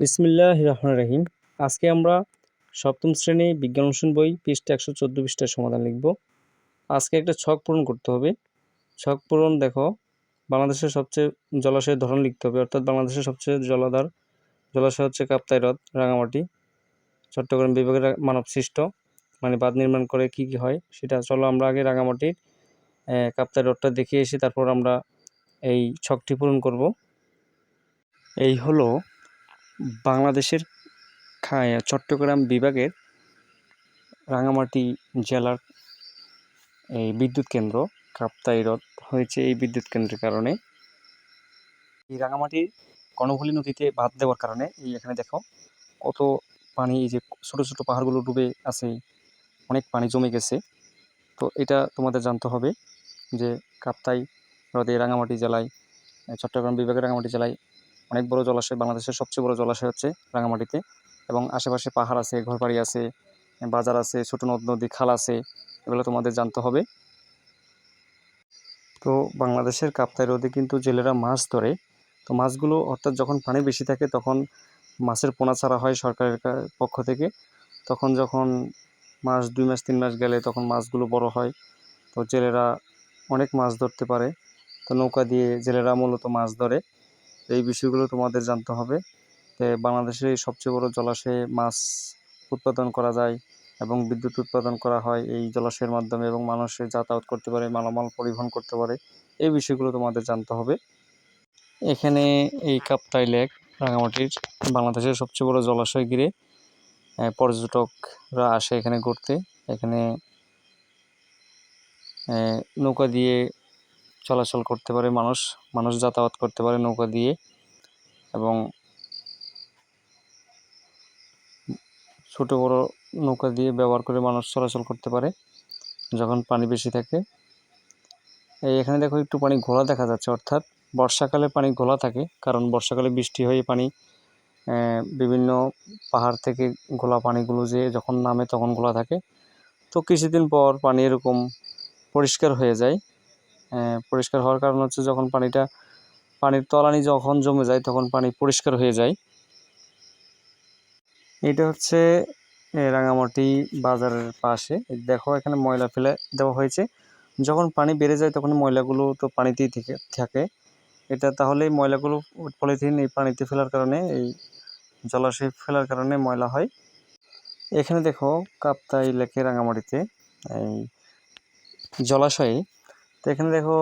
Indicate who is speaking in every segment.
Speaker 1: বিসমিল্লাহ রহমান রহিম। আজকে আমরা সপ্তম শ্রেণি বিজ্ঞান অনুশীলন বই, পৃষ্ঠা একশো চোদ্দ পৃষ্ঠার সমাধান লিখব। আজকে একটা ছক পূরণ করতে হবে। ছক পূরণ দেখো, বাংলাদেশের সবচেয়ে জলাশয়ের ধরন লিখতে হবে। অর্থাৎ বাংলাদেশের সবচেয়ে জলাধার জলাশয় হচ্ছে কাপ্তাই হ্রদ রাঙামাটি। চট্টগ্রাম বিভাগের মানব সৃষ্ট মানে বাঁধ নির্মাণ করে কি কি হয় সেটা চলো আমরা আগে রাঙামাটির কাপ্তাই হ্রদটা দেখে এসে তারপর আমরা এই ছকটি পূরণ করব। এই হলো বাংলাদেশের চট্টগ্রাম বিভাগের রাঙামাটি জেলার এই বিদ্যুৎ কেন্দ্র কাপ্তাই হ্রদ হয়েছে এই বিদ্যুৎ কেন্দ্রের কারণে। এই রাঙামাটি কর্ণফুলী নদীতে বাঁধ দেওয়ার কারণে এই এখানে দেখো কত পানি, এই যে ছোটো ছোটো পাহাড়গুলো ডুবে আছে, অনেক পানি জমে গেছে। তো এটা তোমাদের জানতে হবে যে কাপ্তাই হ্রদে রাঙামাটি জেলায়, চট্টগ্রাম বিভাগের রাঙামাটি জেলায় অনেক বড় জলাশয়, বাংলাদেশের সবচেয়ে বড় জলাশয় হচ্ছে রাঙামাটিতে। এবং আশেপাশে পাহাড় আছে, ঘরবাড়ি আছে, বাজার আছে, ছোটো নদ, নদী, খাল আছে, এগুলো তোমাদের জানতে হবে। তো বাংলাদেশের কাপ্তাই হ্রদে কিন্তু জেলেরা মাছ ধরে। তো মাছগুলো অর্থাৎ যখন পানি বেশি থাকে তখন মাছের পোনা ছাড়া হয় সরকারের পক্ষ থেকে। তখন যখন মাস, দুই মাস, তিন মাস গেলে তখন মাছগুলো বড় হয়। তো জেলেরা অনেক মাছ ধরতে পারে। তো নৌকা দিয়ে জেলেরা মূলত মাছ ধরে। এই বিষয়গুলো তোমাদের জানতে হবে। বাংলাদেশে সবচেয়ে বড় জলাশয়ে মাছ উৎপাদন করা যায় এবং বিদ্যুৎ উৎপাদন করা হয় এই জলাশয়ের মাধ্যমে এবং মানুষের যাতায়াত করতে পারে, মালামাল পরিবহন করতে পারে। এই বিষয়গুলো তোমাদের জানতে হবে। এখানে এই কাপ্তাই লেক রাঙামাটির বাংলাদেশের সবচেয়ে বড় জলাশয় ঘিরে পর্যটকরা আসে এখানে ঘুরতে। এখানে নৌকা দিয়ে চলাচল করতে পারে মানুষ মানুষ যাতায়াত করতে পারে নৌকা দিয়ে এবং ছোট বড় নৌকা দিয়ে ব্যবহার করে মানুষ চলাচল করতে পারে যখন পানি বেশি থাকে। এই এখানে দেখো একটু পানি ঘোলা দেখা যাচ্ছে, অর্থাৎ বর্ষাকালে পানি ঘোলা থাকে, কারণ বর্ষাকালে বৃষ্টি হয়ে পানি বিভিন্ন পাহাড় থেকে ঘোলা পানিগুলো যে যখন নামে তখন ঘোলা থাকে। তো কিছুদিন পর পানি এরকম পরিষ্কার হয়ে যায়। পরিষ্কার হওয়ার কারণ হচ্ছে যখন পানিটা, পানির তলানি যখন জমে যায় তখন পানি পরিষ্কার হয়ে যায়। এটা হচ্ছে রাঙামাটি বাজারের পাশে। দেখো এখানে ময়লা ফেলে দেওয়া হয়েছে। যখন পানি বেড়ে যায় তখন ময়লাগুলো তো পানিতেই থেকে, থাকে। এটা তাহলে ময়লাগুলো পলিথিন এই পানিতে ফেলার কারণে, এই জলাশয়ে ফেলার কারণে ময়লা হয়। এখানে দেখো কাপ্তাই লেকে রাঙামাটিতে, এই জলাশয়ে তো এখানে দেখো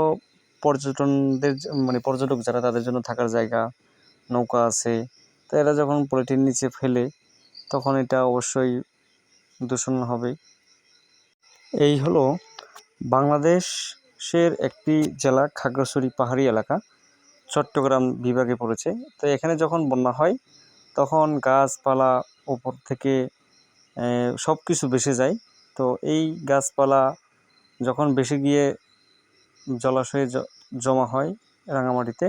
Speaker 1: পর্যটনদের মানে পর্যটক যারা তাদের জন্য থাকার জায়গা, নৌকা আছে। তো এরা যখন পলিথিন নিচে ফেলে, তখন এটা অবশ্যই দূষণ হবে। এই হলো বাংলাদেশের একটি জেলা, খাগড়াছড়ি পাহাড়ি এলাকা। চট্টগ্রাম বিভাগে পড়েছে। তো এখানে যখন বন্যা হয়, তখন গাছপালা উপর থেকে সব কিছু ভেসে যায়। তো এই গাছপালা যখন বেশি গিয়ে জলাশয়ে জমা হয় রাঙামাটিতে,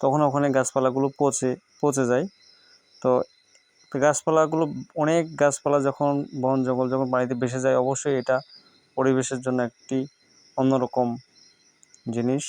Speaker 1: তখন ওখানে গাছপালাগুলো পচে পচে যায়। তো তো গাছপালাগুলো, অনেক গাছপালা যখন বন জঙ্গল যখন পানিতে ভেসে যায়, অবশ্যই এটা পরিবেশের জন্য একটি অন্যরকম জিনিস।